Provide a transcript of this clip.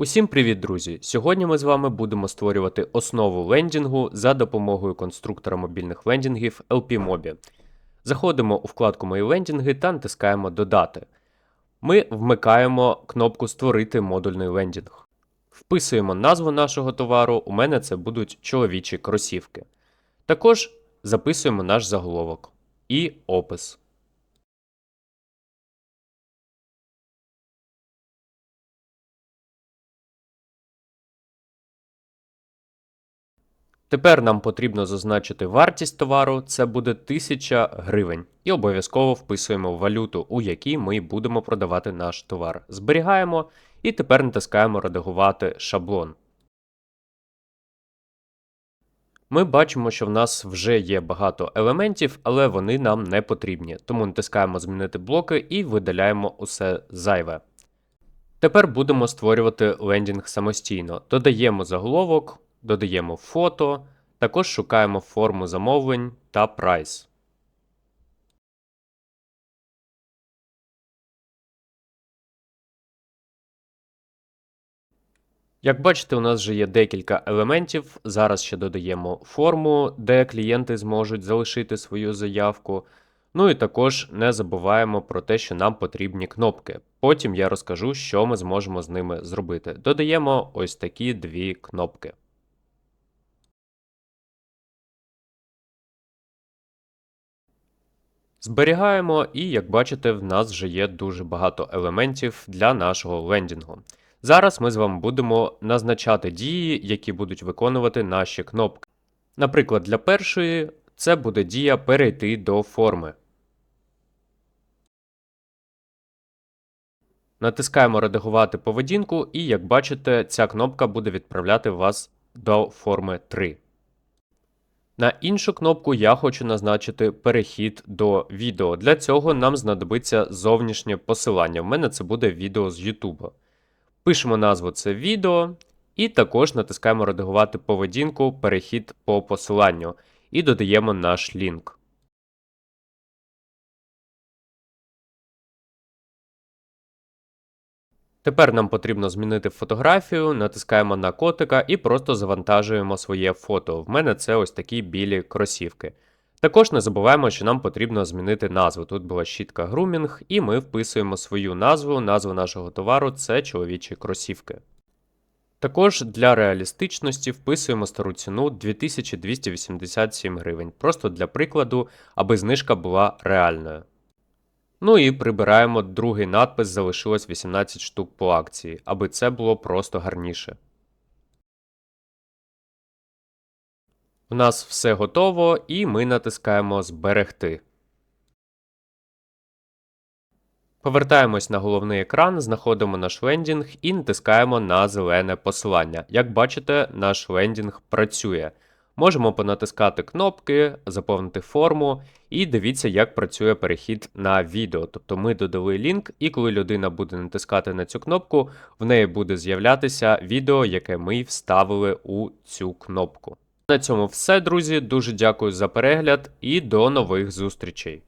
Усім привіт, друзі! Сьогодні ми з вами будемо створювати основу лендінгу за допомогою конструктора мобільних лендінгів LPMobi. Заходимо у вкладку Мої лендінги та натискаємо Додати. Ми вмикаємо кнопку Створити модульний лендінг. Вписуємо назву нашого товару, у мене це будуть чоловічі кросівки. Також записуємо наш заголовок і опис. Тепер нам потрібно зазначити вартість товару, це буде 1000 гривень, і обов'язково вписуємо валюту, у якій ми будемо продавати наш товар. Зберігаємо і тепер натискаємо Редагувати шаблон. Ми бачимо, що в нас вже є багато елементів, але вони нам не потрібні, тому натискаємо Змінити блоки і видаляємо усе зайве. Тепер будемо створювати лендінг самостійно. Додаємо заголовок, додаємо фото, також шукаємо форму замовлень та прайс. Як бачите, у нас вже є декілька елементів. Зараз ще додаємо форму, де клієнти зможуть залишити свою заявку. Ну і також не забуваємо про те, що нам потрібні кнопки. Потім я розкажу, що ми зможемо з ними зробити. Додаємо ось такі дві кнопки. Зберігаємо, і як бачите, в нас вже є дуже багато елементів для нашого лендінгу. Зараз ми з вами будемо назначати дії, які будуть виконувати наші кнопки. Наприклад, для першої це буде дія перейти до форми. Натискаємо Редагувати поведінку, і як бачите, ця кнопка буде відправляти вас до форми 3. На іншу кнопку я хочу назначити перехід до відео. Для цього нам знадобиться зовнішнє посилання. В мене це буде відео з YouTube. Пишемо назву це відео, і також натискаємо редагувати поведінку, перехід по посиланню і додаємо наш лінк. Тепер нам потрібно змінити фотографію, натискаємо на котика і просто завантажуємо своє фото. В мене це ось такі білі кросівки. Також не забуваємо, що нам потрібно змінити назву. Тут була щітка грумінг, і ми вписуємо свою назву, назву нашого товару це чоловічі кросівки. Також для реалістичності вписуємо стару ціну 2287 гривень, просто для прикладу, аби знижка була реальною. Ну і прибираємо другий надпис, залишилось 18 штук по акції, аби це було просто гарніше. У нас все готово, і ми натискаємо Зберегти. Повертаємось на головний екран, знаходимо наш лендінг і натискаємо на зелене посилання. Як бачите, наш лендінг працює. Можемо понатискати кнопки, заповнити форму, і дивіться, як працює перехід на відео. Тобто ми додали лінк, і коли людина буде натискати на цю кнопку, в неї буде з'являтися відео, яке ми вставили у цю кнопку. На цьому все, друзі. Дуже дякую за перегляд і до нових зустрічей.